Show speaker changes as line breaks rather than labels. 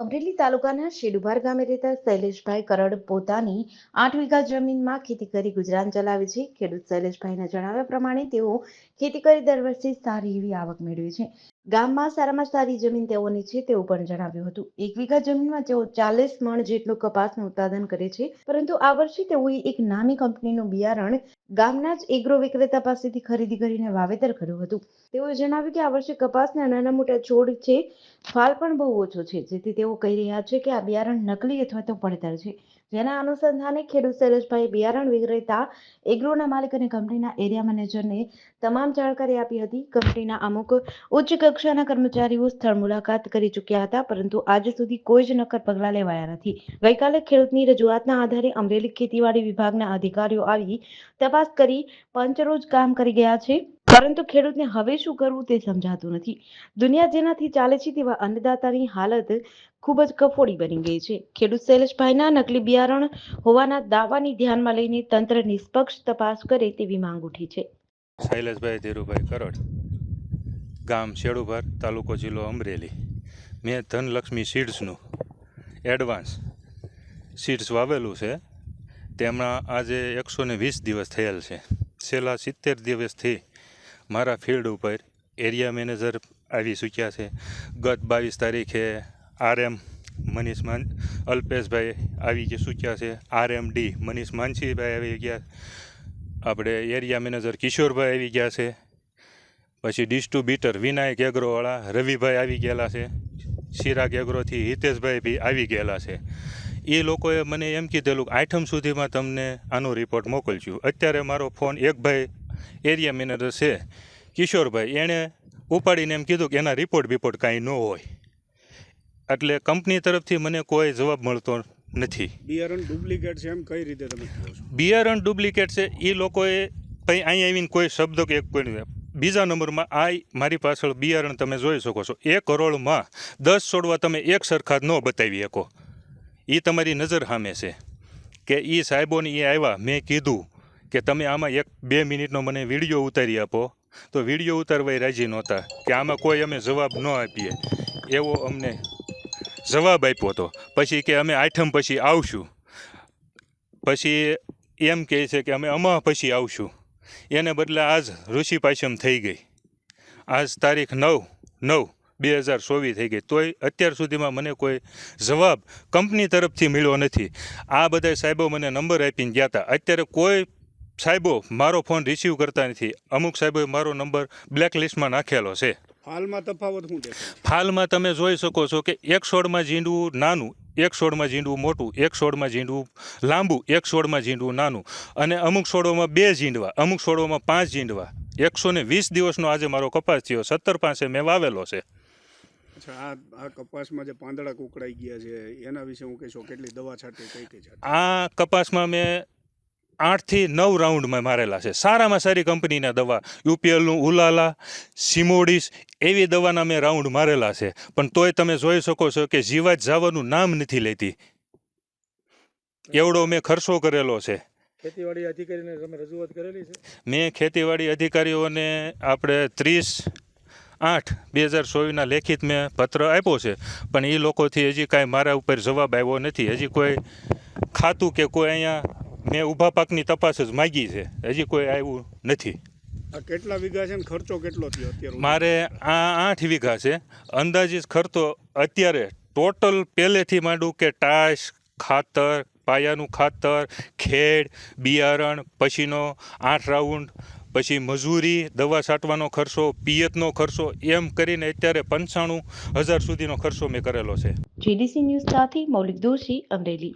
અમરેલી તાલુકાના શેડુભાર ગામે રહેતા શૈલેષભાઈ કરડ પોતાની આઠ વીઘા જમીનમાં ખેતી કરી ગુજરાન ચલાવે છે. ખેડૂત શૈલેષભાઈના જણાવ્યા પ્રમાણે તેઓ ખેતી કરી દર વર્ષે સારી એવી આવક મેળવે છે. ગામમાં સારામાં સારી જમીન તેઓની છે તેવું પણ જણાવ્યું હતું. એક વીઘા જમીનમાં તેઓ ચાલીસ મણ જેટલું કપાસનું ઉત્પાદન કરે છે, પરંતુ આ વર્ષે તેઓએ એક નાની કંપનીનું બિયારણ ગામના જ એગ્રો વિક્રેતા પાસેથી ખરીદી કરીને વાવેતર કર્યું હતું. તેઓએ જણાવ્યું કે આ વર્ષે કપાસના નાના મોટા છોડ છે, ફાલ પણ બહુ ઓછો છે, જેથી તેઓ કહી રહ્યા છે કે આ બિયારણ નકલી અથવા તો પડતર છે. જેના અનુસંધાને ખેડૂત શૈલેષભાઈ બિયારણ વિક્રેતા એગ્રોના માલિક અને કંપનીના એરિયા મેનેજરને તમામ જાણકારી આપી હતી. કંપનીના અમુક ઉચ્ચ કક્ષાના કર્મચારીઓ સ્થળ મુલાકાત કરી ચૂક્યા હતા, પરંતુ આજ સુધી કોઈ જ નક્કર પગલાં લેવાયા નથી. ગઈકાલે ખેડૂતની રજૂઆતના આધારે અમરેલી ખેતીવાડી વિભાગના અધિકારીઓ આવી તપાસ કરી પંચરોજ કામ કરી ગયા છે, પરંતુ ખેડૂતને હવે શું કરવું તે સમજાતું નથી. દુનિયા જેનાથી ચાલે છે તેવા અન્નદાતાની હાલત ખૂબ જ કફોડી બની ગઈ છે. ખેડૂત શૈલેષભાઈના નકલી બિયારણ હોવાના દાવાની ધ્યાનમાં લઈને તંત્ર નિષ્પક્ષ તપાસ કરે તેવી માંગ ઉઠી છે.
શૈલેષભાઈ ધીરુભાઈ કરોડ. ગામ શેડુભર, તાલુકો જિલ્લો અમરેલી. મેં ધનલક્ષ્મી સીડ્સનું એડવાન્સ સીડ્સ વાવેલું છે. તેમાં આજે એકસો ને વીસ દિવસ થયેલ છે. છેલ્લા સિત્તેર દિવસથી મારા ફિલ્ડ ઉપર એરિયા મેનેજર આવી ચૂક્યા છે. ગત બાવીસ તારીખે આરએમ મનીષ માન, અલ્પેશભાઈ આવી ગયા ચૂક્યા છે. આરએમડી મનીષ માનસીભાઈ આવી ગયા. આપણે એરિયા મેનેજર કિશોરભાઈ આવી ગયા છે. પછી ડિસ્ટ્રીબ્યુટર વિનાયક એગ્રોવાળા રવિભાઈ આવી ગયેલા છે. ચિરાગ એગ્રોથી હિતેશભાઈ બી આવી ગયેલા છે. એ લોકોએ મને એમ કીધેલું કે આઠમ સુધીમાં તમને આનો રિપોર્ટ મોકલજો. અત્યારે મારો ફોન એક ભાઈ એરિયા મેનેજર છે કિશોરભાઈ. એણે ઉપાડીને એમ કીધું કે એના રિપોર્ટ બિપોર્ટ કાંઈ ન હોય. એટલે કંપની તરફથી મને કોઈ જવાબ મળતો નથી.
બિયારણ ડુપ્લિકેટ છે એમ કઈ રીતે તમે
બિયારણ ડુપ્લિકેટ છે એ લોકોએ કંઈ અહીં આવીને કોઈ શબ્દ કે કોઈ નહીં. બીજા નંબરમાં આ મારી પાછળ બિયારણ તમે જોઈ શકો છો. એક કરોડમાં દસ છોડવા તમે એક સરખા ન બતાવી શકો. એ તમારી નજર સામે છે કે એ સાહેબોને એ આવ્યા, મેં કીધું કે તમે આમાં એક બે મિનિટનો મને વીડિયો ઉતારી આપો. તો વીડિયો ઉતારવાય રાજી નહોતા કે આમાં કોઈ અમે જવાબ ન આપીએ. એવો અમને જવાબ આપ્યો હતો. પછી કે અમે આઠમ પછી આવશું. પછી એમ કહે છે કે અમે અમા પછી આવશું. એને બદલે આજ ઋષિ પાચમ થઈ ગઈ. આજ તારીખ નવ નવ બે હજાર ચોવીસ થઈ ગઈ. તોય અત્યાર સુધીમાં મને કોઈ જવાબ કંપની તરફથી મળ્યો નથી. આ બધા સાહેબો મને નંબર આપીને ગયા હતા અત્યારે કોઈ સાહેબો મારો ફોન રિસીવ કરતા નથી. અમુક સાહેબોએ મારો નંબર બ્લેક લિસ્ટમાં નાખેલો છે.
હાલમાં તફાવત શું
ફાલમાં તમે જોઈ શકો છો કે એક સોળમાં ઝીંડવું નાનું એક છોડમાં ઝીંડવું મોટું એક છોડમાં ઝીંડવું લાંબુ એક છોડમાં ઝીંડવું નાનું. અને અમુક છોડોમાં બે ઝીંડવા અમુક છોડોમાં પાંચ ઝીંડવા. એકસો ને વીસ દિવસનો આજે મારો કપાસ થયો સત્તર પાસે મેં વાવેલો છે.
આ આ કપાસમાં જે પાંદડા કુકડાઈ ગયા છે એના વિશે હું કહેશો કેટલી દવા છાંટી કઈ કઈ
આ કપાસમાં મેં આઠથી નવ રાઉન્ડમાં મારેલા છે. સારામાં સારી કંપનીના દવા. યુપીએલનું ઉલાલા સિમોડિસ એવી દવાના મેં રાઉન્ડ મારેલા છે. પણ તોય તમે જોઈ શકો છો કે જીવાત જવાનું નામ નથી લેતી. એવડો મેં ખર્ચો કરેલો છે.
ખેતીવાડી અધિકારીને તમે રજૂઆત કરેલી છે?
મેં ખેતીવાડી અધિકારીઓને આપણે ત્રીસ આઠ બે હજાર ચોવીસના લેખિત મેં પત્ર આપ્યો છે. પણ એ લોકોથી હજી કાંઈ મારા ઉપર જવાબ આવ્યો નથી. હજી કોઈ ખાતું કે કોઈ અહીંયા મેં ઊભા પાકની તપાસ જ માગી છે. હજી કોઈ આવ્યું નથી.
કેટલા વીઘા છે ને ખર્ચો કેટલો થયો અત્યારે?
મારે આ આઠ વીઘા છે. અંદાજિત ખર્ચો અત્યારે ટોટલ પહેલેથી માંડું કે ટાશ ખાતર પાયાનું ખાતર ખેડ બિયારણ પછીનો આઠ રાઉન્ડ પછી મજૂરી દવા છાંટવાનો ખર્ચો પિયતનો ખર્ચો એમ કરીને અત્યારે પંચાણું હજાર સુધીનો ખર્ચો મેં કરેલો છે.
જીડીસી ન્યૂઝ સાથે મૌલિક દોશી અમરેલી.